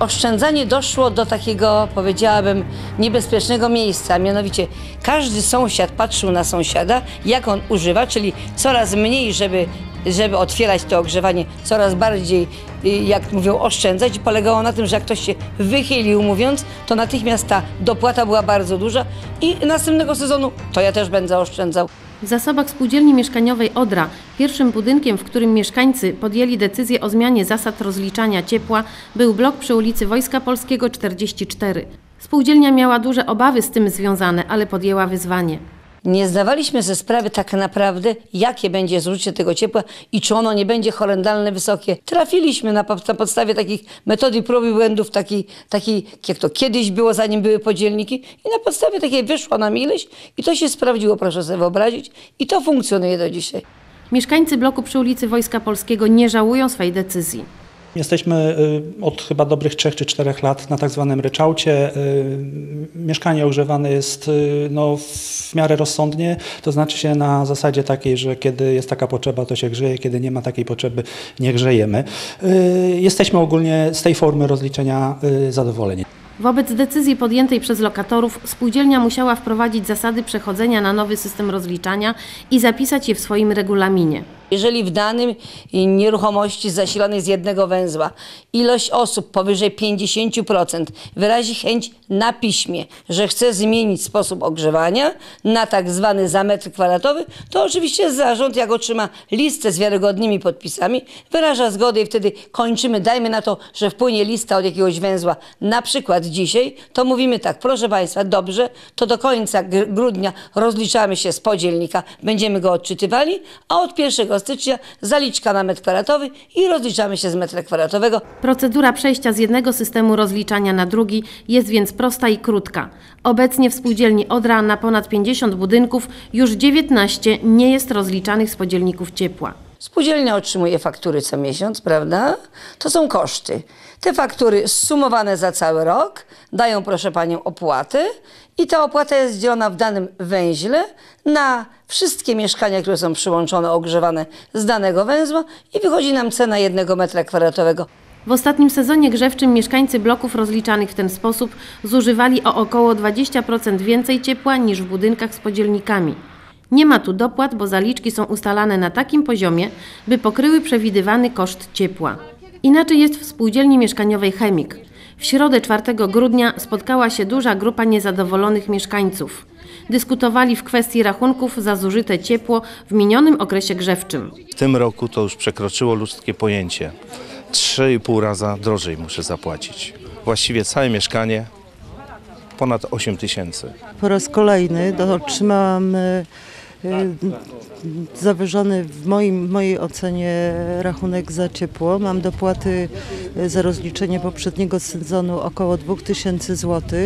oszczędzanie doszło do takiego, powiedziałabym, niebezpiecznego miejsca. Mianowicie każdy sąsiad patrzył na sąsiada, jak on używa, czyli coraz mniej, żeby, żeby otwierać to ogrzewanie, coraz bardziej, y, jak mówią, oszczędzać. Polegało na tym, że jak ktoś się wychylił, mówiąc, to natychmiast ta dopłata była bardzo duża i następnego sezonu to ja też będę oszczędzał. W zasobach spółdzielni mieszkaniowej Odra pierwszym budynkiem, w którym mieszkańcy podjęli decyzję o zmianie zasad rozliczania ciepła, był blok przy ulicy Wojska Polskiego 44. Spółdzielnia miała duże obawy z tym związane, ale podjęła wyzwanie. Nie zdawaliśmy sobie sprawy tak naprawdę, jakie będzie zużycie tego ciepła i czy ono nie będzie horrendalne wysokie. Trafiliśmy na, na podstawie takich metody prób i błędów, taki, taki, jak to kiedyś było, zanim były podzielniki i na podstawie takiej wyszło nam ileś i to się sprawdziło, proszę sobie wyobrazić i to funkcjonuje do dzisiaj. Mieszkańcy bloku przy ulicy Wojska Polskiego nie żałują swej decyzji. Jesteśmy y, od chyba dobrych 3 czy 4 lat na tak zwanym ryczałcie. Y, Mieszkanie ogrzewane jest y, no, w miarę rozsądnie, to znaczy się na zasadzie takiej, że kiedy jest taka potrzeba, to się grzeje, kiedy nie ma takiej potrzeby, nie grzejemy. Jesteśmy ogólnie z tej formy rozliczenia zadowoleni. Wobec decyzji podjętej przez lokatorów, spółdzielnia musiała wprowadzić zasady przechodzenia na nowy system rozliczania i zapisać je w swoim regulaminie. Jeżeli w danym nieruchomości zasilonej z jednego węzła ilość osób powyżej 50% wyrazi chęć na piśmie, że chce zmienić sposób ogrzewania na tak zwany za metr kwadratowy, to oczywiście zarząd, jak otrzyma listę z wiarygodnymi podpisami, wyraża zgodę i wtedy kończymy. Dajmy na to, że wpłynie lista od jakiegoś węzła, na przykład dzisiaj, to mówimy tak, proszę Państwa, dobrze, to do końca gr- grudnia rozliczamy się z podzielnika, będziemy go odczytywali, a od 1 stycznia zaliczka na metr kwadratowy i rozliczamy się z metra kwadratowego. Procedura przejścia z jednego systemu rozliczania na drugi jest więc prosta i krótka. Obecnie w spółdzielni Odra na ponad 50 budynków już 19 nie jest rozliczanych z podzielników ciepła. Spółdzielnia otrzymuje faktury co miesiąc, prawda? To są koszty. Te faktury zsumowane za cały rok dają, proszę Panią, opłaty i ta opłata jest dzielona w danym węźle na wszystkie mieszkania, które są przyłączone, ogrzewane z danego węzła i wychodzi nam cena jednego metra kwadratowego. W ostatnim sezonie grzewczym mieszkańcy bloków rozliczanych w ten sposób zużywali o około 20% więcej ciepła niż w budynkach z podzielnikami. Nie ma tu dopłat, bo zaliczki są ustalane na takim poziomie, by pokryły przewidywany koszt ciepła. Inaczej jest w spółdzielni mieszkaniowej Chemik. W środę 4 grudnia spotkała się duża grupa niezadowolonych mieszkańców. Dyskutowali w kwestii rachunków za zużyte ciepło w minionym okresie grzewczym. W tym roku to już przekroczyło ludzkie pojęcie. 3,5 raza drożej muszę zapłacić. Właściwie całe mieszkanie ponad 8 tysięcy. Po raz kolejny otrzymałam e, zawyżony w moim, mojej ocenie rachunek za ciepło. Mam dopłaty e, za rozliczenie poprzedniego sezonu około 2000 zł.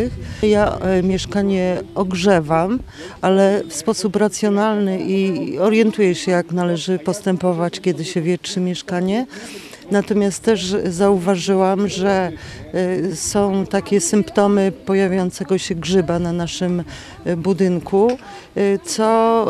Ja e, mieszkanie ogrzewam, ale w sposób racjonalny i orientuję się jak należy postępować, kiedy się wietrzy mieszkanie. Natomiast też zauważyłam, że y, są takie symptomy pojawiającego się grzyba na naszym y, budynku, y, co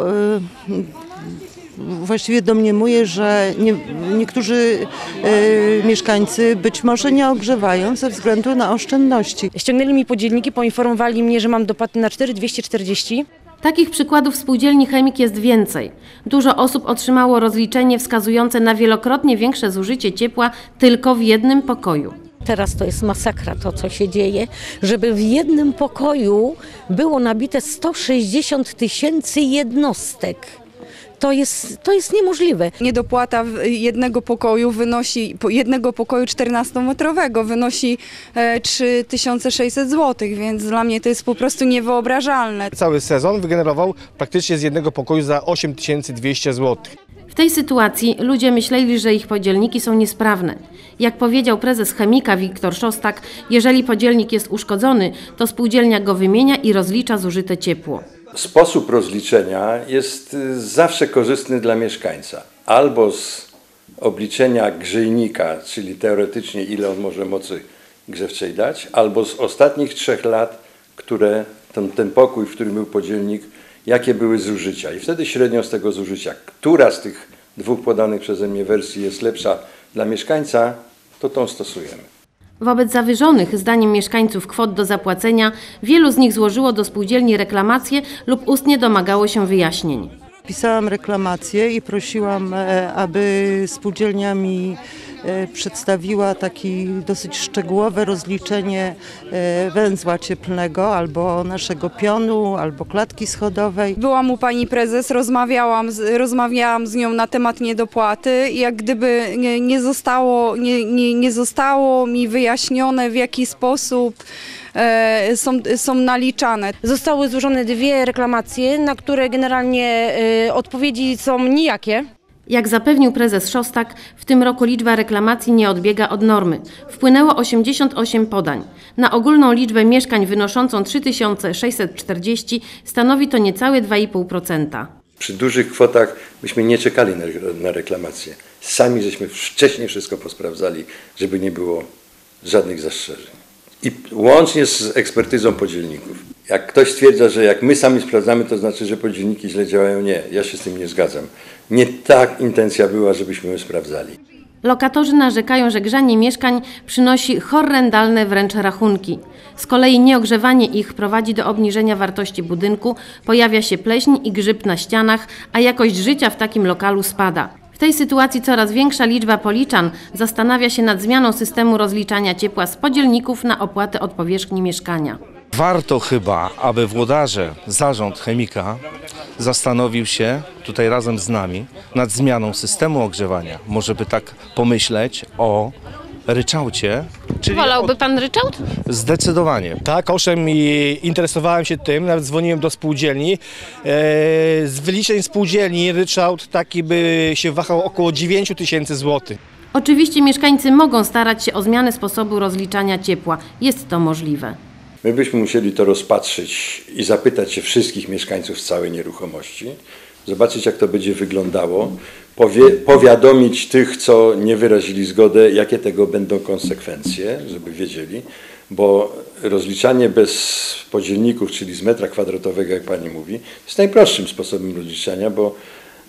właściwie domniemuje, że nie, niektórzy y, mieszkańcy być może nie ogrzewają ze względu na oszczędności. Ściągnęli mi podzielniki, poinformowali mnie, że mam dopłaty na 4,240. Takich przykładów spółdzielni Chemik jest więcej. Dużo osób otrzymało rozliczenie wskazujące na wielokrotnie większe zużycie ciepła tylko w jednym pokoju. Teraz to jest masakra to, co się dzieje, żeby w jednym pokoju było nabite 160 tysięcy jednostek. To jest, to jest niemożliwe. Niedopłata jednego pokoju wynosi, jednego pokoju 14-metrowego wynosi e, 3600 zł, więc dla mnie to jest po prostu niewyobrażalne. Cały sezon wygenerował praktycznie z jednego pokoju za 8200 zł. W tej sytuacji ludzie myśleli, że ich podzielniki są niesprawne. Jak powiedział prezes Chemika Wiktor Szostak, jeżeli podzielnik jest uszkodzony, to spółdzielnia go wymienia i rozlicza zużyte ciepło. Sposób rozliczenia jest y, zawsze korzystny dla mieszkańca. Albo z obliczenia grzejnika, czyli teoretycznie ile on może mocy grzewczej dać, albo z ostatnich trzech lat, które ten, ten pokój, w którym był podzielnik, jakie były zużycia. I wtedy średnio z tego zużycia, która z tych dwóch podanych przeze mnie wersji jest lepsza dla mieszkańca, to tą stosujemy. Wobec zawyżonych, zdaniem mieszkańców, kwot do zapłacenia, wielu z nich złożyło do spółdzielni reklamacje lub ustnie domagało się wyjaśnień. Pisałam reklamację i prosiłam, e, aby spółdzielnia mi przedstawiła takie dosyć szczegółowe rozliczenie e, węzła cieplnego albo naszego pionu, albo klatki schodowej. Byłam u pani prezes, rozmawiałam z, rozmawiałam z nią na temat niedopłaty i jak gdyby nie, nie, zostało, nie, nie, nie zostało mi wyjaśnione w jaki sposób e, są, są naliczane. Zostały złożone dwie reklamacje, na które generalnie y, odpowiedzi są nijakie. Jak zapewnił prezes Szostak, w tym roku liczba reklamacji nie odbiega od normy. Wpłynęło 88 podań. Na ogólną liczbę mieszkań wynoszącą 3640 stanowi to niecałe 2,5%. Przy dużych kwotach myśmy nie czekali na, na reklamację. Sami żeśmy wcześniej wszystko posprawdzali, żeby nie było żadnych zastrzeżeń. I łącznie z ekspertyzą podzielników. Jak ktoś stwierdza, że jak my sami sprawdzamy, to znaczy, że podzielniki źle działają, nie, ja się z tym nie zgadzam. Nie tak intencja była, żebyśmy my sprawdzali. Lokatorzy narzekają, że grzanie mieszkań przynosi horrendalne wręcz rachunki. Z kolei nieogrzewanie ich prowadzi do obniżenia wartości budynku, pojawia się pleśń i grzyb na ścianach, a jakość życia w takim lokalu spada. W tej sytuacji coraz większa liczba policzan zastanawia się nad zmianą systemu rozliczania ciepła z podzielników na opłatę od powierzchni mieszkania. Warto chyba, aby włodarze, zarząd chemika zastanowił się tutaj razem z nami nad zmianą systemu ogrzewania. Może by tak pomyśleć o ryczałcie, czyli Wolałby pan ryczałt? zdecydowanie. Tak, owszem, i interesowałem się tym, nawet dzwoniłem do spółdzielni. E, z wyliczeń spółdzielni ryczałt taki by się wahał około 9 tysięcy złotych. Oczywiście mieszkańcy mogą starać się o zmianę sposobu rozliczania ciepła. Jest to możliwe. My byśmy musieli to rozpatrzyć i zapytać się wszystkich mieszkańców całej nieruchomości, zobaczyć jak to będzie wyglądało, powie, powiadomić tych, co nie wyrazili zgody, jakie tego będą konsekwencje, żeby wiedzieli, bo rozliczanie bez podzielników, czyli z metra kwadratowego, jak Pani mówi, jest najprostszym sposobem rozliczania, bo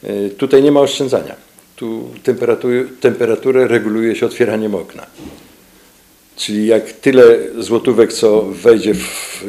y, tutaj nie ma oszczędzania. Tu temperaturę, temperaturę reguluje się otwieraniem okna. Czyli jak tyle złotówek, co wejdzie w,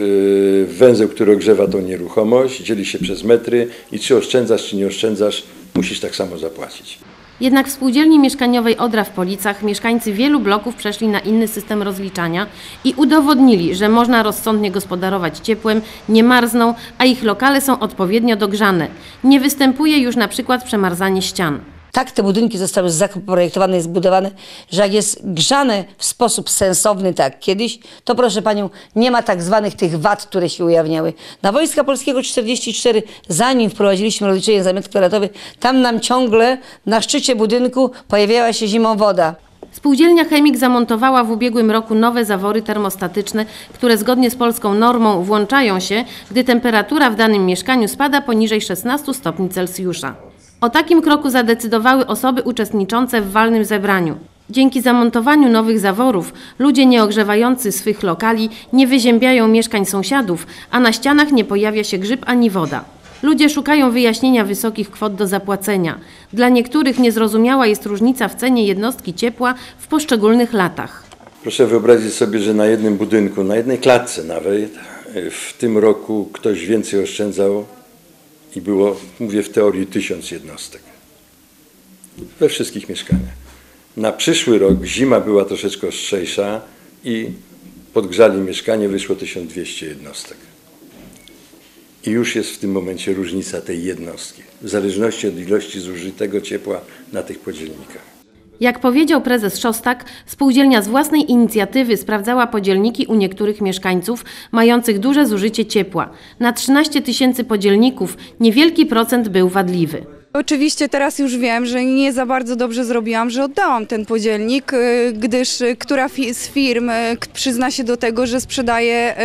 w węzeł, który ogrzewa tą nieruchomość, dzieli się przez metry i czy oszczędzasz, czy nie oszczędzasz, musisz tak samo zapłacić. Jednak w spółdzielni mieszkaniowej Odra w Policach mieszkańcy wielu bloków przeszli na inny system rozliczania i udowodnili, że można rozsądnie gospodarować ciepłem, nie marzną, a ich lokale są odpowiednio dogrzane. Nie występuje już na przykład przemarzanie ścian. Tak te budynki zostały zaprojektowane i zbudowane, że jak jest grzane w sposób sensowny, tak kiedyś, to proszę Panią, nie ma tak zwanych tych wad, które się ujawniały. Na Wojska Polskiego 44, zanim wprowadziliśmy rozliczenie za metr kwadratowy, tam nam ciągle na szczycie budynku pojawiała się zimą woda. Spółdzielnia Chemik zamontowała w ubiegłym roku nowe zawory termostatyczne, które zgodnie z polską normą włączają się, gdy temperatura w danym mieszkaniu spada poniżej 16 stopni Celsjusza. O takim kroku zadecydowały osoby uczestniczące w walnym zebraniu. Dzięki zamontowaniu nowych zaworów ludzie nieogrzewający swych lokali nie wyziębiają mieszkań sąsiadów, a na ścianach nie pojawia się grzyb ani woda. Ludzie szukają wyjaśnienia wysokich kwot do zapłacenia. Dla niektórych niezrozumiała jest różnica w cenie jednostki ciepła w poszczególnych latach. Proszę wyobrazić sobie, że na jednym budynku, na jednej klatce nawet, w tym roku ktoś więcej oszczędzał i było, mówię w teorii, tysiąc jednostek. We wszystkich mieszkaniach. Na przyszły rok zima była troszeczkę ostrzejsza i podgrzali mieszkanie, wyszło 1200 jednostek. I już jest w tym momencie różnica tej jednostki, w zależności od ilości zużytego ciepła na tych podzielnikach. Jak powiedział prezes Szostak, spółdzielnia z własnej inicjatywy sprawdzała podzielniki u niektórych mieszkańców mających duże zużycie ciepła. Na 13 tysięcy podzielników niewielki procent był wadliwy. Oczywiście teraz już wiem, że nie za bardzo dobrze zrobiłam, że oddałam ten podzielnik, y, gdyż y, która z firm y, przyzna się do tego, że sprzedaje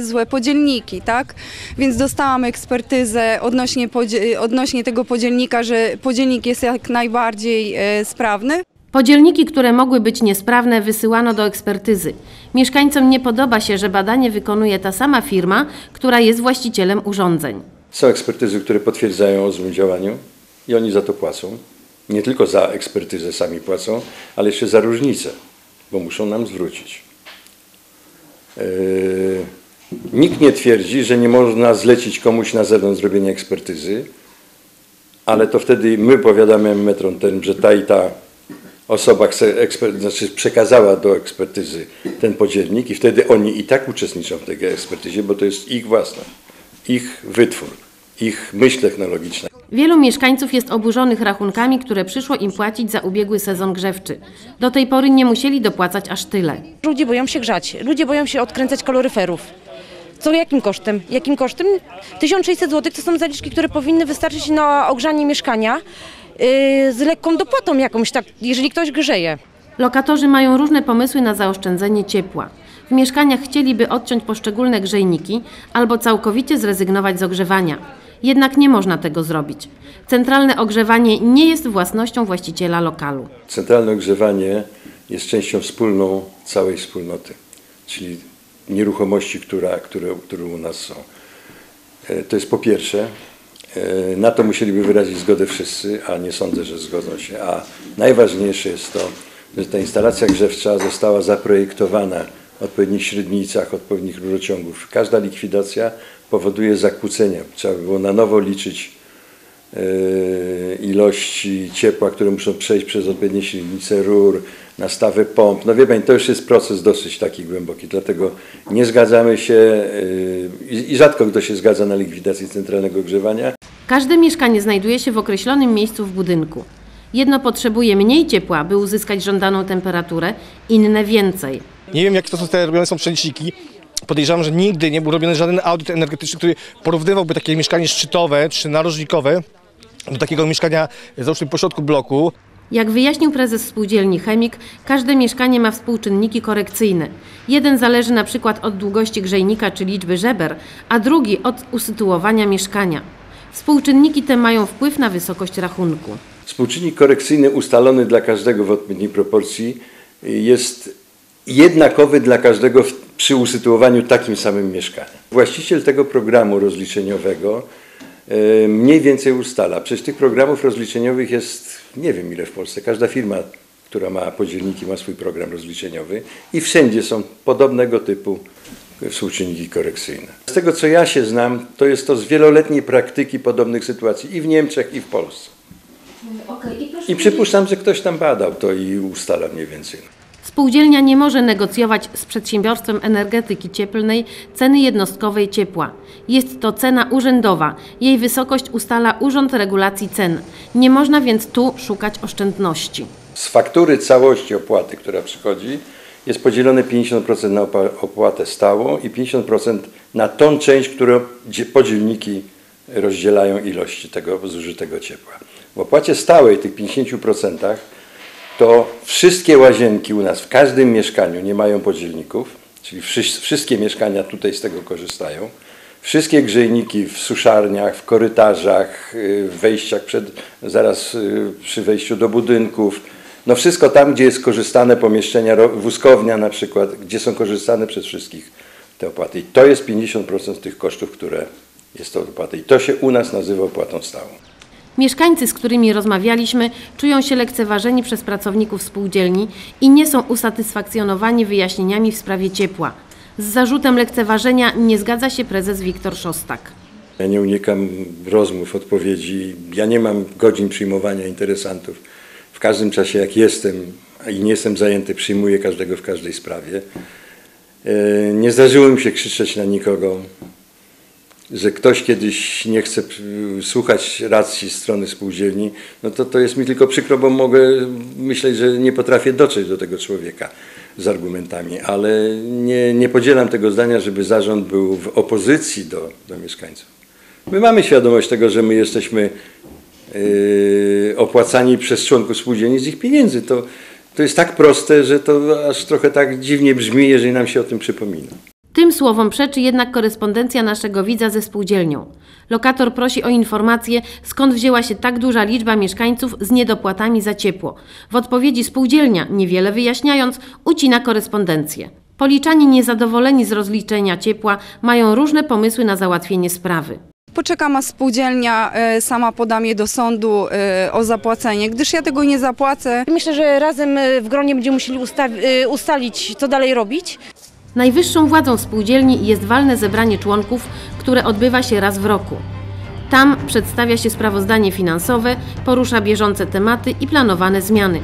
złe podzielniki, tak? Więc dostałam ekspertyzę odnośnie, odnośnie tego podzielnika, że podzielnik jest jak najbardziej sprawny. Podzielniki, które mogły być niesprawne, wysyłano do ekspertyzy. Mieszkańcom nie podoba się, że badanie wykonuje ta sama firma, która jest właścicielem urządzeń. Są ekspertyzy, które potwierdzają o złym działaniu i oni za to płacą. Nie tylko za ekspertyzę sami płacą, ale jeszcze za różnicę, bo muszą nam zwrócić. Yy, Nikt nie twierdzi, że nie można zlecić komuś na zewnątrz zrobienia ekspertyzy, ale to wtedy my powiadamy metron ten, że ta i ta osoba znaczy przekazała do ekspertyzy ten podzielnik i wtedy oni i tak uczestniczą w tej ekspertyzie, bo to jest ich własność, ich wytwór, ich myśl technologiczna. Wielu mieszkańców jest oburzonych rachunkami, które przyszło im płacić za ubiegły sezon grzewczy. Do tej pory nie musieli dopłacać aż tyle. Ludzie boją się grzać, ludzie boją się odkręcać kaloryferów. Co jakim kosztem? Jakim kosztem? 1600 zł to są zaliczki, które powinny wystarczyć na ogrzanie mieszkania yy, z lekką dopłatą jakąś, tak, jeżeli ktoś grzeje. Lokatorzy mają różne pomysły na zaoszczędzenie ciepła. W mieszkaniach chcieliby odciąć poszczególne grzejniki albo całkowicie zrezygnować z ogrzewania. Jednak nie można tego zrobić. Centralne ogrzewanie nie jest własnością właściciela lokalu. Centralne ogrzewanie jest częścią wspólną całej wspólnoty, czyli nieruchomości, która, które, które u nas są. E, To jest po pierwsze. e, Na to musieliby wyrazić zgodę wszyscy, a nie sądzę, że zgodzą się. A najważniejsze jest to, że ta instalacja grzewcza została zaprojektowana w odpowiednich średnicach, odpowiednich rurociągów. Każda likwidacja powoduje zakłócenia. Trzeba by było na nowo liczyć e, ilości ciepła, które muszą przejść przez odpowiednie średnice rur, nastawy pomp. No wie Pani, to już jest proces dosyć taki głęboki, dlatego nie zgadzamy się i i rzadko kto się zgadza na likwidację centralnego ogrzewania. Każde mieszkanie znajduje się w określonym miejscu w budynku. Jedno potrzebuje mniej ciepła, by uzyskać żądaną temperaturę, inne więcej. Nie wiem, jakie to są te robione są przeliczniki. Podejrzewam, że nigdy nie był robiony żaden audyt energetyczny, który porównywałby takie mieszkanie szczytowe czy narożnikowe do takiego mieszkania, załóżmy, pośrodku bloku. Jak wyjaśnił prezes spółdzielni Chemik, każde mieszkanie ma współczynniki korekcyjne. Jeden zależy na przykład od długości grzejnika czy liczby żeber, a drugi od usytuowania mieszkania. Współczynniki te mają wpływ na wysokość rachunku. Współczynnik korekcyjny ustalony dla każdego w odpowiedniej proporcji jest jednakowy dla każdego przy usytuowaniu takim samym mieszkania. Właściciel tego programu rozliczeniowego mniej więcej ustala. Przecież tych programów rozliczeniowych jest nie wiem ile w Polsce. Każda firma, która ma podzielniki, ma swój program rozliczeniowy i wszędzie są podobnego typu współczynniki korekcyjne. Z tego co ja się znam, to jest to z wieloletniej praktyki podobnych sytuacji i w Niemczech, i w Polsce. I przypuszczam, że ktoś tam badał to i ustala mniej więcej. Spółdzielnia nie może negocjować z przedsiębiorstwem energetyki cieplnej ceny jednostkowej ciepła. Jest to cena urzędowa. Jej wysokość ustala Urząd Regulacji Cen. Nie można więc tu szukać oszczędności. Z faktury całości opłaty, która przychodzi, jest podzielone 50% na opłatę stałą i 50% na tą część, którą dzie- podzielniki rozdzielają ilości tego zużytego ciepła. W opłacie stałej, tych 50%, to wszystkie łazienki u nas w każdym mieszkaniu nie mają podzielników, czyli wszy- wszystkie mieszkania tutaj z tego korzystają. Wszystkie grzejniki w suszarniach, w korytarzach, y, w wejściach przed, zaraz y, przy wejściu do budynków. No wszystko tam, gdzie jest korzystane pomieszczenia, wózkownia na przykład, gdzie są korzystane przez wszystkich te opłaty. I to jest 50% tych kosztów, które jest to opłata. I to się u nas nazywa opłatą stałą. Mieszkańcy, z którymi rozmawialiśmy, czują się lekceważeni przez pracowników spółdzielni i nie są usatysfakcjonowani wyjaśnieniami w sprawie ciepła. Z zarzutem lekceważenia nie zgadza się prezes Wiktor Szostak. Ja nie unikam rozmów, odpowiedzi. Ja nie mam godzin przyjmowania interesantów. W każdym czasie, jak jestem i nie jestem zajęty, przyjmuję każdego w każdej sprawie. E, Nie zdarzyło mi się krzyczeć na nikogo, że ktoś kiedyś nie chce słuchać racji strony spółdzielni, no to to jest mi tylko przykro, bo mogę myśleć, że nie potrafię dotrzeć do tego człowieka z argumentami, ale nie, nie podzielam tego zdania, żeby zarząd był w opozycji do, do mieszkańców. My mamy świadomość tego, że my jesteśmy yy, opłacani przez członków spółdzielni z ich pieniędzy. To, to jest tak proste, że to aż trochę tak dziwnie brzmi, jeżeli nam się o tym przypomina. Tym słowom przeczy jednak korespondencja naszego widza ze spółdzielnią. Lokator prosi o informację, skąd wzięła się tak duża liczba mieszkańców z niedopłatami za ciepło. W odpowiedzi spółdzielnia, niewiele wyjaśniając, ucina korespondencję. Policzani niezadowoleni z rozliczenia ciepła mają różne pomysły na załatwienie sprawy. Poczekam, a spółdzielnia e, sama poda mnie do sądu e, o zapłacenie. Gdyż ja tego nie zapłacę, Myślę, że razem y, w gronie będziemy musieli ustalić, co dalej robić. Najwyższą władzą spółdzielni jest walne zebranie członków, które odbywa się raz w roku. Tam przedstawia się sprawozdanie finansowe, porusza bieżące tematy i planowane zmiany.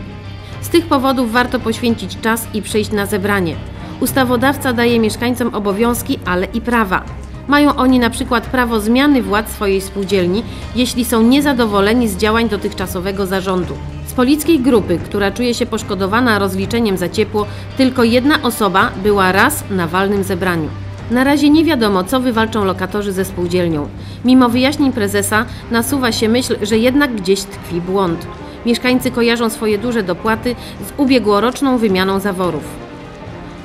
Z tych powodów warto poświęcić czas i przyjść na zebranie. Ustawodawca daje mieszkańcom obowiązki, ale i prawa. Mają oni na przykład prawo zmiany władz swojej spółdzielni, jeśli są niezadowoleni z działań dotychczasowego zarządu. Z polickiej grupy, która czuje się poszkodowana rozliczeniem za ciepło, tylko jedna osoba była raz na walnym zebraniu. Na razie nie wiadomo, co wywalczą lokatorzy ze spółdzielnią. Mimo wyjaśnień prezesa nasuwa się myśl, że jednak gdzieś tkwi błąd. Mieszkańcy kojarzą swoje duże dopłaty z ubiegłoroczną wymianą zaworów.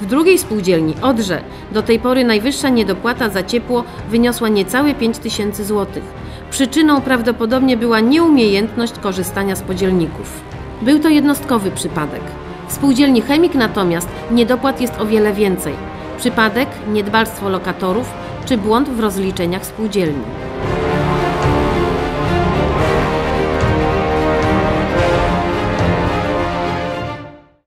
W drugiej spółdzielni, Odrze, do tej pory najwyższa niedopłata za ciepło wyniosła niecałe 5 tysięcy złotych. Przyczyną prawdopodobnie była nieumiejętność korzystania z podzielników. Był to jednostkowy przypadek. W spółdzielni Chemik natomiast niedopłat jest o wiele więcej. Przypadek, niedbalstwo lokatorów czy błąd w rozliczeniach spółdzielni.